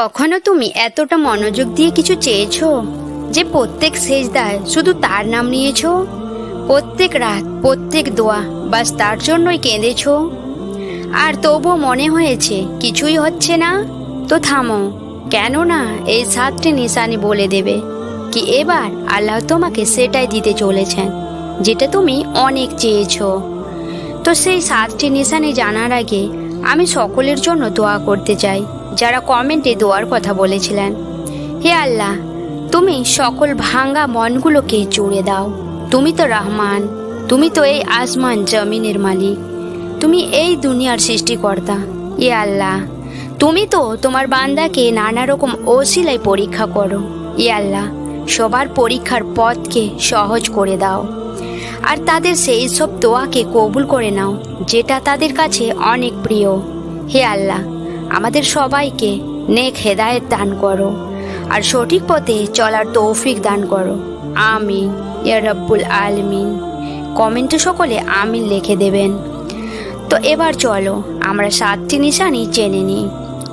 কখনো তুমি এতটা মনোযোগ দিয়ে কিছু চেয়েছো? যে প্রত্যেক সেজদায় শুধু তার নাম নিয়েছো? প্রত্যেক রাত, প্রত্যেক দোয়া, বাস তার জন্যই কেঁদেছ? আর তবুও মনে হয়েছে, কিছুই হচ্ছে না? তো থামো কেন না এই সাতটি নিশানি বলে দেবে কি এবার আল্লাহ তোমাকে সেটাই দিতে চলেছেন, যেটা তুমি অনেক চেয়েছো। তো সেই সাতটি নিশানি জানার আগে আমি সকলের জন্য দোয়া করতে চাই। যারা কমেন্টে দোয়ার কথা বলেছিলেন। হে আল্লাহ, তুমি সকল ভাঙ্গা মনগুলোকে জুড়ে দাও। তুমি তো রহমান, তুমি তো এই আসমান জমিনের মালিক। তুমি এই দুনিয়ার সৃষ্টিকর্তা। এ আল্লাহ, তুমি তো তোমার বান্দাকে নানা রকম ওসিলায় পরীক্ষা করো। এ আল্লাহ, সবার পরীক্ষার পথকে সহজ করে দাও। আর তাদের সেই সব দোয়াকে কবুল করে নাও, যেটা তাদের কাছে অনেক প্রিয়। হে আল্লাহ আমাদের সবাইকে নেক হেদায়েত দান করো আর সঠিক পথে চলার তৌফিক দান করো। আমিন, ইয়া রব্বুল আলমিন। কমেন্টে সকলে আমিন লিখে দেবেন। তো এবার চলো, আমরা সাতটি নিশানি জেনে নিই।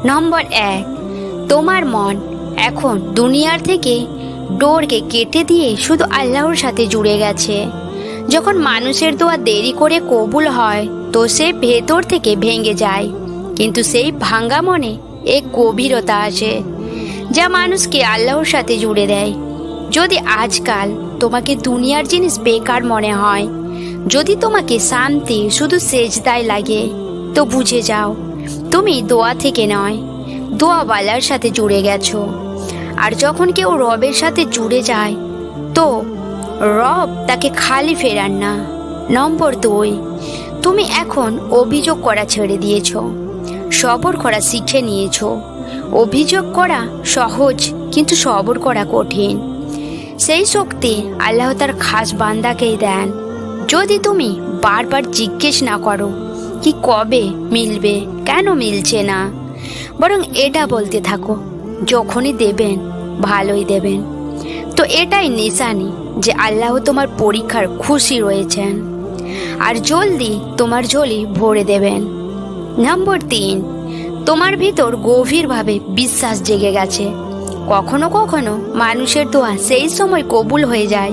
নম্বর এক, তোমার মন এখন দুনিয়ার থেকে ডোরকে কেটে দিয়ে শুধু আল্লাহর সাথে জুড়ে গেছে। যখন মানুষের দোয়া দেরি করে কবুল হয়, তো সে ভেতর থেকে ভেঙে যায়। কিন্তু সেই ভাঙ্গা মনে এক গভীরতা আছে যা মানুষকে আল্লাহর সাথে জুড়ে দেয়। যদি আজকাল তোমাকে দুনিয়ার জিনিস বেকার মনে হয়, যদি তোমাকে শান্তি শুধু সেজদায় লাগে, তো বুঝে যাও, তুমি দোয়া থেকে নয়, দোয়াওয়ালার সাথে জুড়ে গেছো। আর যখন কেউ রবের সাথে জুড়ে যায়, তো রব তাকে খালি ফেরান না। নম্বর দুই, তুমি এখন অভিযোগ করা ছেড়ে দিয়েছ। সবর করা শিখে নিয়েছ। অভিযোগ করা সহজ, কিন্তু সবর করা কঠিন। সেই শক্তি আল্লাহ তার খাস বান্দাকেই দেন। যদি তুমি বারবার জিজ্ঞেস না করো, কি কবে মিলবে? কেন মিলছে না? বরং এটা বলতে থাকো, যখনই দেবেন, ভালোই দেবেন। তো এটাই নিশানি যে আল্লাহ তোমার পরীক্ষার খুশি রয়েছেন। আর জলদি তোমার ঝোলি ভরে দেবেন। নম্বর তিন, তোমার ভিতর গভীরভাবে বিশ্বাস জেগে গেছে। কখনো কখনো মানুষের দোয়া সেই সময় কবুল হয়ে যায়,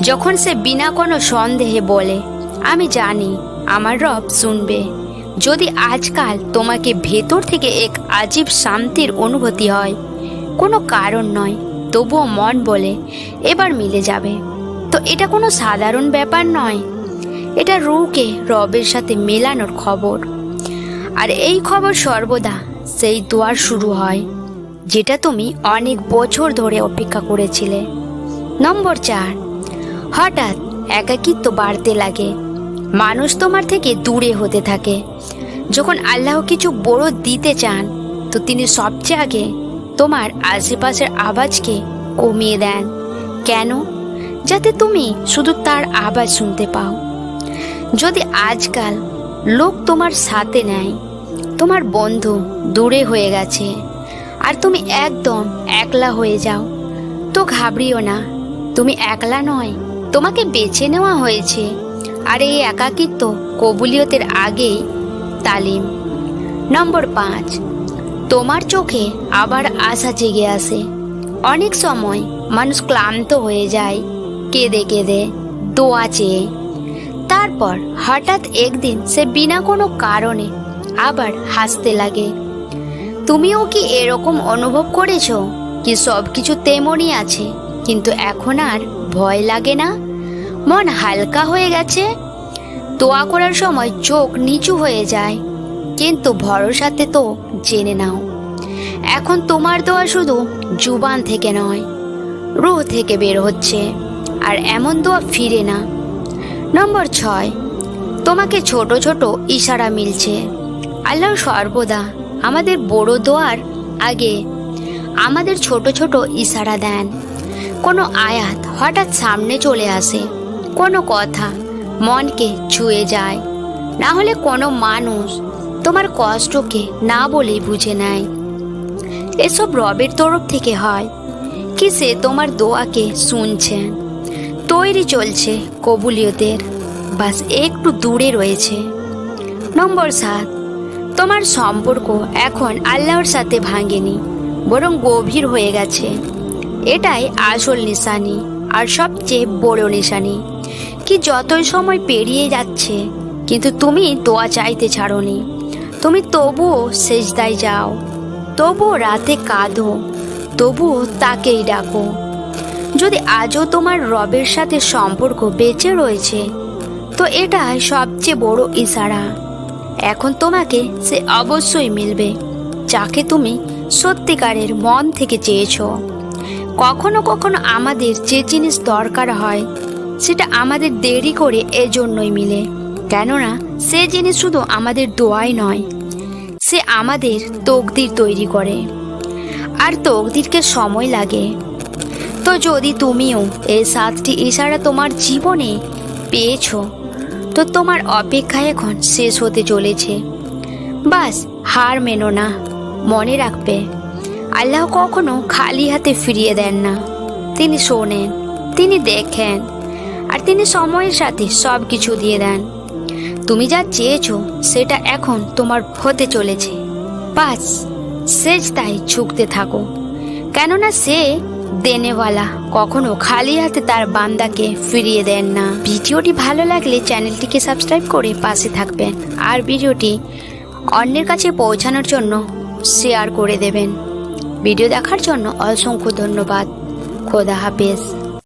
যখন সে বিনা কোনো সন্দেহে বলে, আমি জানি, আমার রব শুনবে। যদি আজকাল তোমাকে ভেতর থেকে এক আজীব শান্তির অনুভূতি হয়, কোনো কারণ নয়, তবুও মন বলে, এবার মিলে যাবে। তো এটা কোনো সাধারণ ব্যাপার নয়। এটা রুকে রবের সাথে মেলানোর খবর। আর এই খবর সর্বদা সেই দোয়ার শুরু হয়, যেটা তুমি অনেক বছর ধরে অপেক্ষা করেছিলে। নম্বর চার, হঠাৎ একাকিত্ব বাড়তে লাগে। মানুষ তোমার থেকে দূরে হতে থাকে। যখন আল্লাহ কিছু বড় দিতে চান, তো তিনি সবচেয়ে আগে তোমার আশেপাশের আওয়াজকে কমিয়ে দেন। কেন? যাতে তুমি শুধু তার আওয়াজ শুনতে পাও। যদি আজকাল লোক তোমার সাথে নেয়। তোমার বন্ধু দূরে হয়ে গেছে। আর তুমি একদম একলা হয়ে যাও। তো ঘাবড়িও না। তুমি একলা নয়, তোমাকে বেছে নেওয়া হয়েছে। আর এই একাকিত্ব কবুলিয়তের আগেই তালিম। নম্বর পাঁচ, তোমার চোখে আবার আশা জেগে আসে। অনেক সময় মানুষ ক্লান্ত হয়ে যায়। কেঁদে কেঁদে দোয়া চেয়ে। তারপর হঠাৎ একদিন সে বিনা কোনো কারণে আবার হাসতে লাগে। তুমিও কি এরকম অনুভব করেছ? কি সব কিছু তেমনই আছে, কিন্তু এখন আর ভয় লাগে না? মন হালকা হয়ে গেছে? দোয়া করার সময় চোখ নিচু হয়ে যায়, কিন্তু ভরসাতে তো জেনে নাও। এখন তোমার দোয়া শুধু জুবান থেকে নয়, রুহ থেকে বের হচ্ছে, আর এমন দোয়া ফিরে না। নম্বর ছয়। তোমাকে ছোট ছোট ইশারা মিলছে। আল্লাহ সর্বদা আমাদের বড় দোয়ার আগে আমাদের ছোট ছোট ইশারা দেন। কোনো আয়াত হঠাৎ সামনে চলে আসে, কোনো কথা মনকে ছুঁয়ে যায়। না হলে কোনো মানুষ তোমার কষ্টকে না বলেই বুঝে নেয়। এসব রবের তরফ থেকে হয়, কি সে তোমার দোয়াকে শুনছেন। তৈরি চলছে কবুলিয়তের। বাস একটু দূরে রয়েছে। নম্বর সাত, তোমার সম্পর্ক এখন আল্লাহর সাথে ভাঙেনি, বরং গভীর হয়ে গেছে। এটাই আসল নিশানি আর সবচেয়ে বড় নিশানি। কি যতই সময় পেরিয়ে যাচ্ছে, কিন্তু তুমি দোয়া চাইতে ছাড়োনি। তুমি তবুও সেজদায় যাও, তবুও রাতে কাঁদো, তবুও তাকেই ডাকো। যদি আজও তোমার রবের সাথে সম্পর্ক বেঁচে রয়েছে, তো এটাই সবচেয়ে বড় ইশারা। এখন তোমাকে সে অবশ্যই মিলবে, যাকে তুমি সত্যিকারের মন থেকে চেয়েছো। কখনো কখনো আমাদের যে জিনিস দরকার হয়, সেটা আমাদের দেরি করে এজন্যই মিলে। কেননা সে জিনিস শুধু আমাদের দোয়াই নয়, সে আমাদের তকদির তৈরি করে। আর তকদিরকে সময় লাগে তো যদি তুমিও এই সাতটি ইশারা তোমার জীবনে পেয়েছ, তো তোমার অপেক্ষা এখন শেষ হতে চলেছে। বাস, হার মেনো না, মনে রাখবে, আল্লাহ কখনো খালি হাতে ফিরিয়ে দেন না। তিনি শোনেন, তিনি দেখেন, আর তিনি সময়ের সাথে সব কিছু দিয়ে দেন। তুমি যা চেয়েছো, সেটা এখন তোমার হতে চলেছে। বাস সেজ তাই ঝুঁকতে থাকো। কেননা সে দেনেওয়ালা, কখনো খালি হাতে তার বান্দাকে ফিরিয়ে দেন না। ভিডিওটি ভালো লাগলে চ্যানেলটিকে সাবস্ক্রাইব করে পাশে থাকবেন আর ভিডিওটি অন্যের কাছে পৌঁছানোর জন্য শেয়ার করে দেবেন। ভিডিও দেখার জন্য অসংখ্য ধন্যবাদ। খোদা হাফেজ।